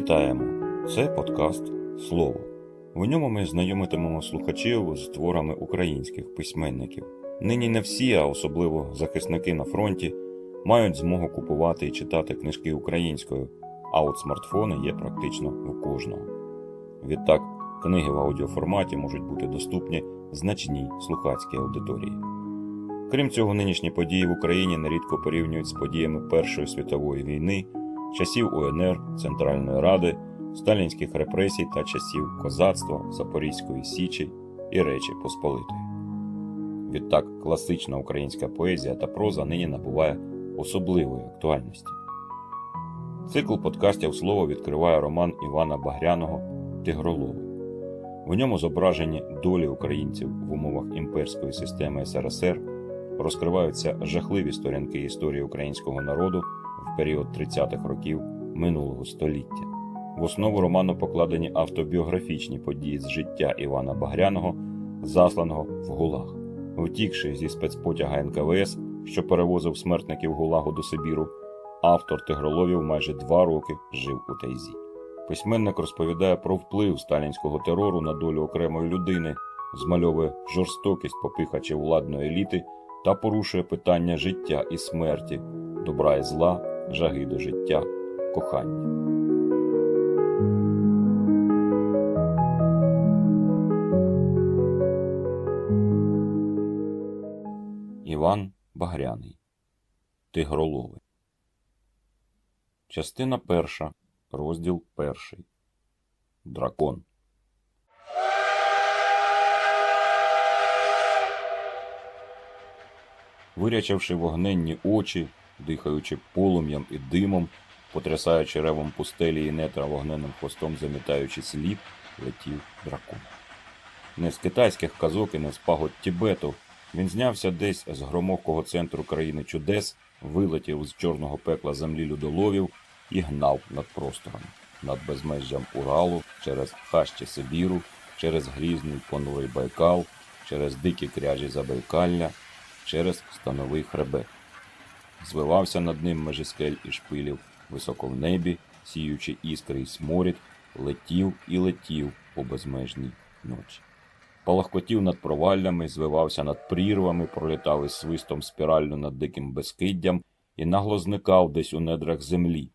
Вітаємо! Це подкаст Слово. В ньому ми знайомитимемо слухачів з творами українських письменників. Нині не всі, а особливо захисники на фронті, мають змогу купувати і читати книжки українською, а от смартфони є практично у кожного. Відтак, книги в аудіоформаті можуть бути доступні значній слухацькій аудиторії. Крім цього, нинішні події в Україні нерідко порівнюють з подіями Першої світової війни, часів УНР, Центральної Ради, сталінських репресій та часів козацтва, Запорізької Січі і Речі Посполитої. Відтак, класична українська поезія та проза нині набуває особливої актуальності. Цикл подкастів слово відкриває роман Івана Багряного Тигролови. В ньому зображені долі українців в умовах імперської системи СРСР, розкриваються жахливі сторінки історії українського народу в період 30-х років минулого століття. В основу роману покладені автобіографічні події з життя Івана Багряного, засланого в Гулаг. Втікши зі спецпотяга НКВС, що перевозив смертників Гулагу до Сибіру, автор Тигроловів майже два роки жив у Тайзі. Письменник розповідає про вплив сталінського терору на долю окремої людини, змальовує жорстокість попихачів владної еліти та порушує питання життя і смерті, добра і зла, жаги до життя, кохання. Іван Багряний. Тигролови. Частина перша Розділ перший. Дракон. Вирячивши вогненні очі, дихаючи полум'ям і димом, потрясаючи ревом пустелі і нетра вогненним хвостом замітаючи слід, летів дракон. Не з китайських казок і не з пагод Тібету. Він знявся десь з громовкого центру країни чудес, вилетів з чорного пекла землі людоловів і гнав над простором, над безмежжям Уралу, через хащі Сибіру, через грізний понурий Байкал, через дикі кряжі Забайкалля, через становий хребет. Звивався над ним межі скель і шпилів, високо в небі, сіючи іскри й сморід, летів і летів по безмежній ночі. Палахкотів над проваллями, звивався над прірвами, пролітав із свистом спірально над диким безкиддям і нагло зникав десь у недрах землі.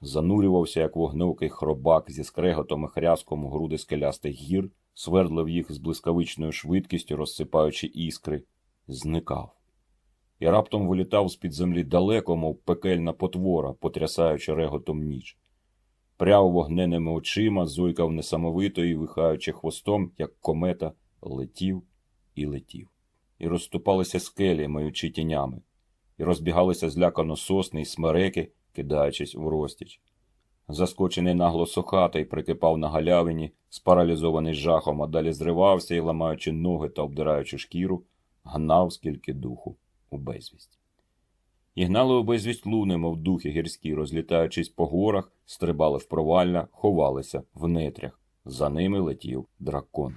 Занурювався, як вогневий хробак зі скреготом і хряском у груди скелястих гір, свердлив їх з блискавичною швидкістю, розсипаючи іскри, зникав. І раптом вилітав з-під землі далеко, мов пекельна потвора, потрясаючи реготом ніч. Пряв вогненими очима, зойкав несамовито і, вихаючи хвостом, як комета, летів і летів. І розступалися скелі, маючи тінями, і розбігалися злякано сосни й смереки, кидаючись в розтіч. Заскочений нагло сохатий прикипав на галявині, спаралізований жахом, а далі зривався і, ламаючи ноги та обдираючи шкіру, гнав скільки духу у безвість. І гнали у безвість луни, мов духи гірські, розлітаючись по горах, стрибали в провалля, ховалися в нетрях. За ними летів дракон.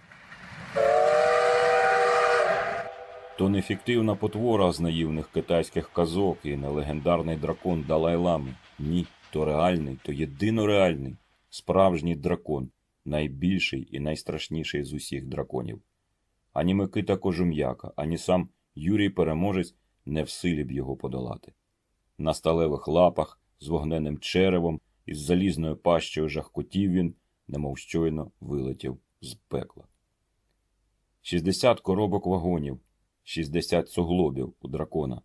То не фіктивна потвора з наївних китайських казок і не легендарний дракон Далай-Лами. Ні, то реальний, то єдинореальний, справжній дракон, найбільший і найстрашніший з усіх драконів. Ані Микита Кожум'яка, ані сам Юрій Переможець не в силі б його подолати. На сталевих лапах, з вогненним черевом і з залізною пащею жахкотів він, немов щойно вилетів з пекла. Шістдесят коробок вагонів, шістдесят суглобів у дракона.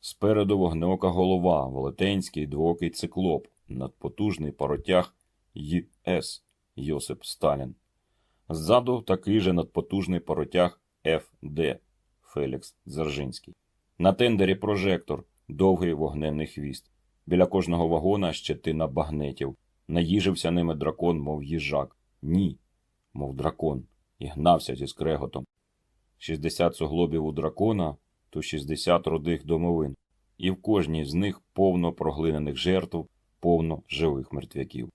Спереду вогнеока голова, велетенський двоокий циклоп, надпотужний паротяг ЙС Йосип Сталін. Ззаду такий же надпотужний паротяг ФД Фелікс Дзержинський. На тендері прожектор, довгий вогненний хвіст. Біля кожного вагона щетина багнетів. Наїжився ними дракон, мов їжак. Ні, мов дракон, і гнався зі скреготом. Шістдесят суглобів у дракона, то шістдесят родих домовин, і в кожній з них повно проглинених жертв, повно живих мертвяків.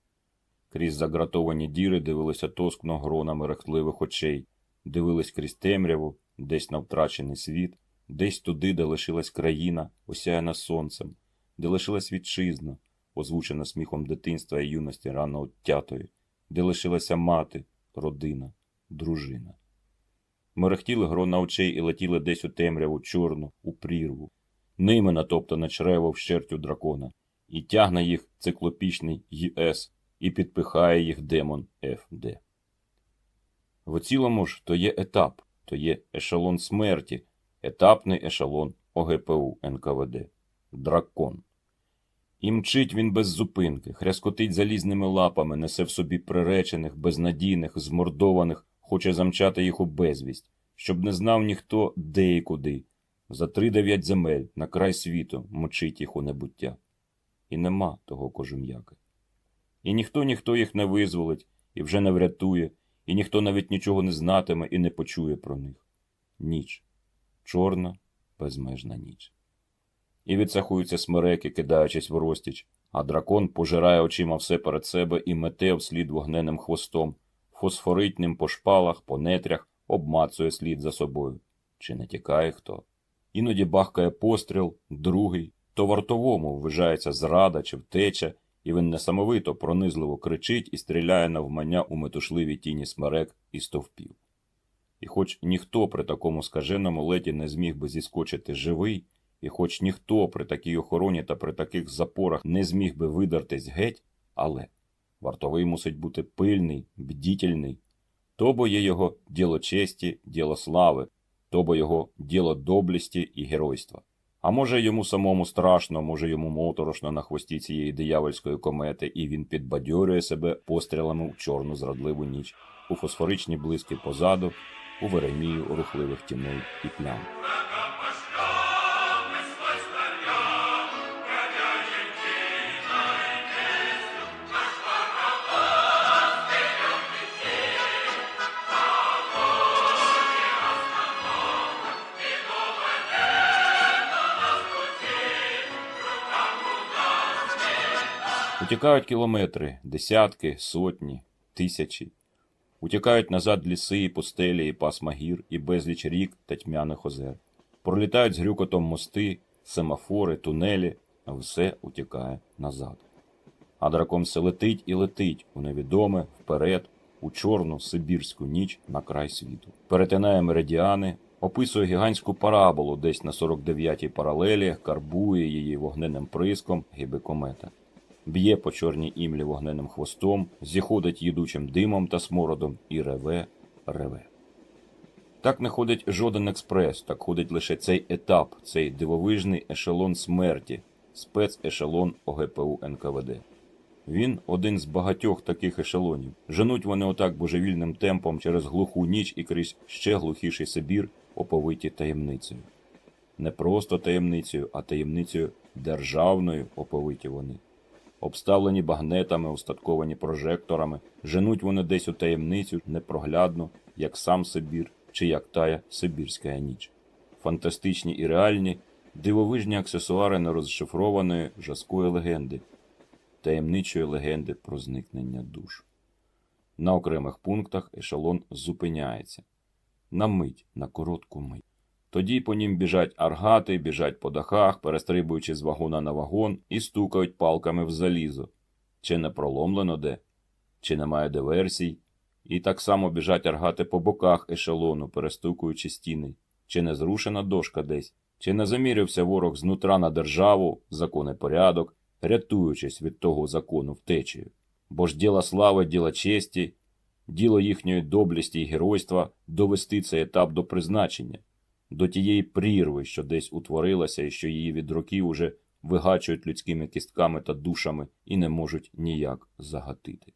Крізь загратовані діри дивилися тоскно грона мерехтливих очей, дивились крізь темряву, десь на втрачений світ, десь туди, де лишилась країна, осяяна сонцем, де лишилась вітчизна, озвучена сміхом дитинства і юності рано оттятої, де лишилася мати, родина, дружина. Мерехтіли грона очей і летіли десь у темряву чорну, у прірву. Ними натоптане чрево вщерть у дракона, і тягне їх циклопічний ЄС, і підпихає їх демон ФД. В цілому ж то є етап, то є ешелон смерті, етапний ешелон ОГПУ НКВД. Дракон. І мчить він без зупинки, хряскотить залізними лапами, несе в собі приречених, безнадійних, змордованих, хоче замчати їх у безвість, щоб не знав ніхто, де і куди. За три дев'ять земель, на край світу, мчить їх у небуття. І нема того кожум'яки. І ніхто ніхто їх не визволить, і вже не врятує, і ніхто навіть нічого не знатиме і не почує про них. Ніч. Чорна, безмежна ніч. І відсахуються смереки, кидаючись в розтіч, а дракон пожирає очима все перед себе і мете вслід вогненним хвостом, фосфоритним по шпалах, по нетрях, обмацує слід за собою. Чи не тікає хто? Іноді бахкає постріл, другий, то вартовому ввижається зрада чи втеча, і він несамовито пронизливо кричить і стріляє навмання у метушливі тіні смерек і стовпів. І хоч ніхто при такому скаженому леті не зміг би зіскочити живий, і хоч ніхто при такій охороні та при таких запорах не зміг би видертись геть, але вартовий мусить бути пильний, бдітельний, то бо є його діло честі, діло слави, то бо його діло доблісті і геройства. А може йому самому страшно, може йому моторошно на хвості цієї диявольської комети, і він підбадьорює себе пострілами у чорну зрадливу ніч, у фосфоричні блиски позаду, у веремію рухливих тіней і плям. Утікають кілометри, десятки, сотні, тисячі. Утікають назад ліси, і пустелі, і пасма гір, і безліч рік та тьмяних озер. Пролітають з грюкотом мости, семафори, тунелі, все утікає назад. А дракон все летить і летить у невідоме, вперед, у чорну сибірську ніч на край світу. Перетинає меридіани, описує гігантську параболу десь на 49-й паралелі, карбує її вогненним приском, гиби комета б'є по чорній імлі вогненним хвостом, зіходить їдучим димом та смородом і реве, реве. Так не ходить жоден експрес, так ходить лише цей етап, цей дивовижний ешелон смерті, спецешелон ОГПУ НКВД. Він один з багатьох таких ешелонів. Женуть вони отак божевільним темпом через глуху ніч і крізь ще глухіший Сибір, оповиті таємницею. Не просто таємницею, а таємницею державною оповиті вони обставлені багнетами, устатковані прожекторами, женуть вони десь у таємницю непроглядно, як сам Сибір чи як тая Сибірська ніч. Фантастичні і реальні, дивовижні аксесуари нерозшифрованої жаскої легенди, таємничої легенди про зникнення душ. На окремих пунктах ешелон зупиняється. На мить, на коротку мить. Тоді по нім біжать аргати, біжать по дахах, перестрибуючи з вагона на вагон і стукають палками в залізо. Чи не проломлено де, чи немає диверсій. І так само біжать аргати по боках ешелону, перестукуючи стіни, чи не зрушена дошка десь, чи не замірився ворог знутра на державу, закон і порядок, рятуючись від того закону втечею. Бо ж діло слави, діло честі, діло їхньої доблісті і геройства довести цей етап до призначення до тієї прірви, що десь утворилася, і що її від років уже вигачують людськими кістками та душами і не можуть ніяк загатити.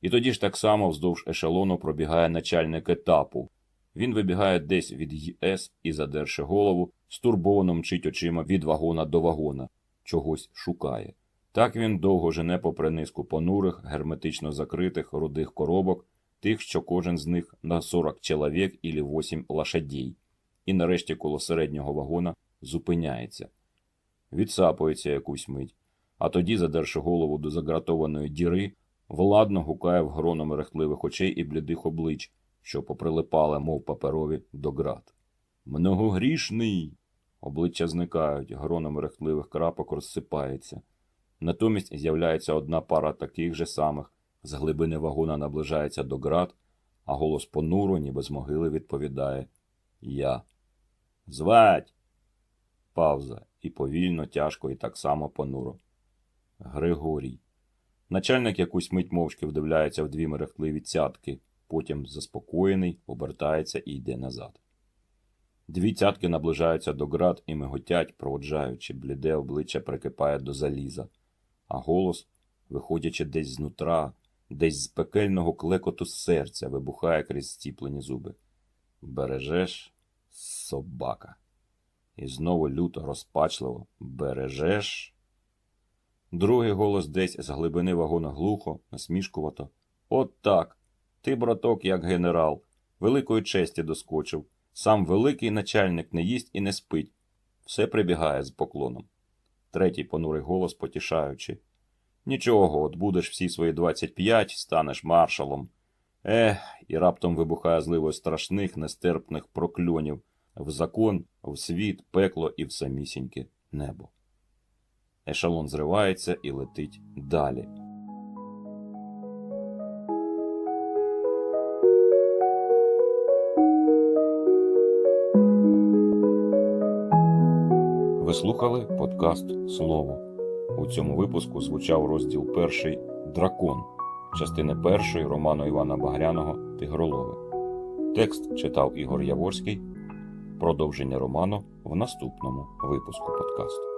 І тоді ж так само вздовж ешелону пробігає начальник етапу. Він вибігає десь від ЄС і, задерши голову, стурбовано мчить очима від вагона до вагона, чогось шукає. Так він довго жене попри низку понурих, герметично закритих рудих коробок, тих, що кожен з них на 40 чоловік ілі 8 лошадей, і нарешті коло середнього вагона зупиняється, відсапується якусь мить, а тоді, задерши голову до загратованої діри, владно гукає в гроно мерехтливих очей і блідих облич, що поприлипали, мов паперові, до град. Многогрішний. Обличчя зникають, гроно мерехтливих крапок розсипається. Натомість з'являється одна пара таких же самих, з глибини вагона наближається до град, а голос понуро, ніби з могили відповідає Я. Звать. Пауза. І повільно, тяжко, і так само понуро. Григорій. Начальник якусь мить мовчки вдивляється в дві мерехтливі цятки, потім, заспокоєний, обертається і йде назад. Дві цятки наближаються до град і миготять, проводжаючи, бліде обличчя прикипає до заліза, а голос, виходячи десь знутра, десь з пекельного клекоту серця, вибухає крізь стіплені зуби. Бережеш, собака. І знову люто розпачливо бережеш. Другий голос десь з глибини вагона глухо, насмішкувато. От так. Ти, браток, як генерал, великої честі доскочив. Сам великий начальник не їсть і не спить. Все прибігає з поклоном. Третій понурий голос потішаючи. Нічого, от будеш всі свої 25, станеш маршалом. Ех, і раптом вибухає зливою страшних, нестерпних прокльонів в закон, в світ, пекло і в самісіньке небо. Ешелон зривається і летить далі. Ви слухали подкаст Слово. У цьому випуску звучав розділ перший Дракон частини першої роману Івана Багряного Тигролови. Текст читав Ігор Яворський. Продовження роману в наступному випуску подкасту.